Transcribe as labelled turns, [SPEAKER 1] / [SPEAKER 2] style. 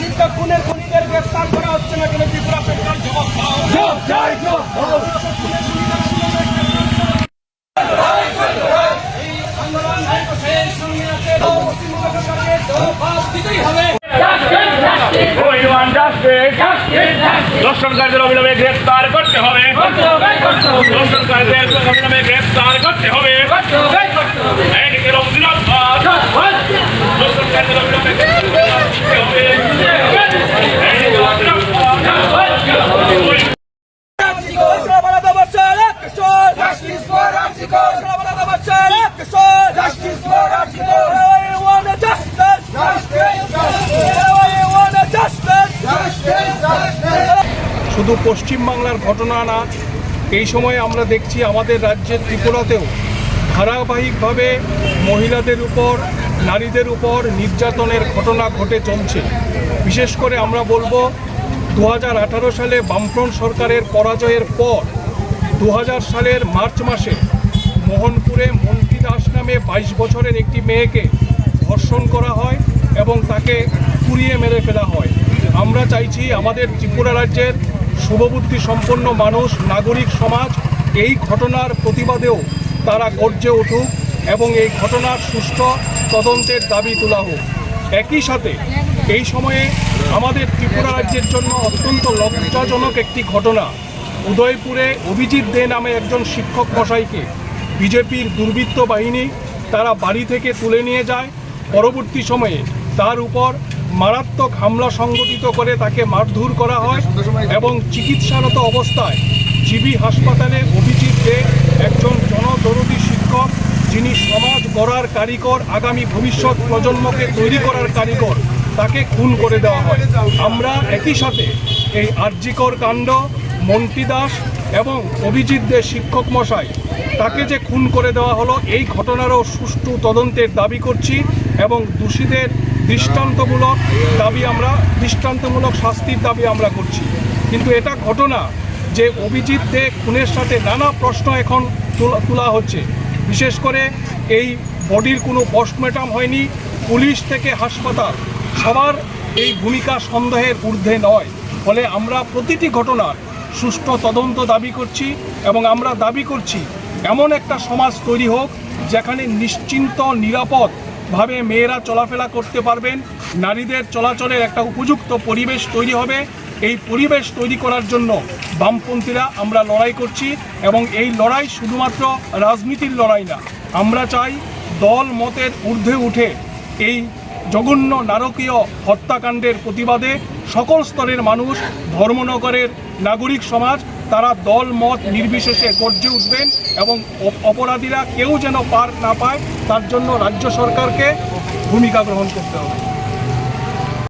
[SPEAKER 1] শিক্ষক খুনের খুনিদের গ্রেফতার করা হচ্ছে না কেন? ত্রিপুরা সরকার জবাব জবাব হবে.
[SPEAKER 2] দর্শনকারীদের অবিলম্বে গ্রেফতার করতে হবে। দর্শনকারীদের অবিলম্বে গ্রেফতার
[SPEAKER 3] শুধু পশ্চিমবাংলার ঘটনা না, এই সময়ে আমরা দেখছি আমাদের রাজ্যের ত্রিপুরাতেও ধারাবাহিকভাবে মহিলাদের উপর, নারীদের উপর নির্যাতনের ঘটনা ঘটে চলছে। বিশেষ করে আমরা বলব দু হাজার আঠারো সালে বামফ্রন্ট সরকারের পরাজয়ের পর দু হাজার সালের মার্চ মাসে মোহনপুরে মন্ত্রী দাস নামে বাইশ বছরের একটি মেয়েকে ধর্ষণ করা হয় এবং তাকে পুড়িয়ে মেরে ফেলা হয়। আমরা চাইছি আমাদের ত্রিপুরা রাজ্যের শুভবুদ্ধি সম্পন্ন মানুষ, নাগরিক সমাজ এই ঘটনার প্রতিবাদেও তারা গর্জে উঠুক এবং এই ঘটনার সুষ্ঠু তদন্তের দাবি তোলা হোক। একই সাথে এই সময়ে আমাদের ত্রিপুরা রাজ্যের জন্য অত্যন্ত লজ্জাজনক একটি ঘটনা। উদয়পুরে অভিজিৎ দে নামে একজন শিক্ষক মশাইকে বিজেপির দুর্বৃত্ত বাহিনী তারা বাড়ি থেকে তুলে নিয়ে যায়। পরবর্তী সময়ে তার উপর মারাত্মক হামলা সংগঠিত করে তাকে মারধর করা হয় এবং চিকিৎসারত অবস্থায় জিবি হাসপাতালে অভিজিৎ দে একজন জনদরদী শিক্ষক যিনি সমাজ গড়ার কারিগর আগামী ভবিষ্যৎ প্রজন্মকে তৈরি করার কারিগর তাকে খুন করে দেওয়া হয়। আমরা একই সাথে এই আর্যিকর কাণ্ড মন্ত্রী দাস এবং অভিজিৎ দে শিক্ষক মশাই তাকে যে খুন করে দেওয়া হলো এই ঘটনারও সুষ্ঠু তদন্তের দাবি করছি এবং দোষীদের দৃষ্টান্তমূলক দাবি আমরা, দৃষ্টান্তমূলক শাস্তির দাবি আমরা করছি। কিন্তু এটা ঘটনা যে অভিজিৎ দে খুনের সাথে নানা প্রশ্ন এখন তোলা হচ্ছে। বিশেষ করে এই বডির কোনো পোস্টমর্টম হয়নি, পুলিশ থেকে হাসপাতাল। সবার এই ভূমিকা সন্দেহের ঊর্ধ্বে নয়। ফলে আমরা প্রতিটি ঘটনার সুষ্ঠু তদন্ত দাবি করছি এবং আমরা দাবি করছি, এমন একটা সমাজ তৈরি হোক যেখানে নিশ্চিন্ত, নিরাপদ ভাবে মেয়েরা চলাফেরা করতে পারবেন, নারীদের চলাচলের একটা উপযুক্ত পরিবেশ তৈরি হবে। এই পরিবেশ তৈরি করার জন্য বামপন্থীরা আমরা লড়াই করছি এবং এই লড়াই শুধুমাত্র রাজনীতির লড়াই না, আমরা চাই দল মতের ঊর্ধ্বে উঠে এই জঘন্য নারকীয় হত্যাকাণ্ডের প্রতিবাদে সকল স্তরের মানুষ ধর্মনগরের নাগরিক সমাজ তারা দল, মত নির্বিশেষে গর্জে উঠবেন এবং অপ- অপরাধীরা কেউ যেন পার না পায়, তার জন্য রাজ্য সরকারকে ভূমিকা গ্রহণ করতে হবে।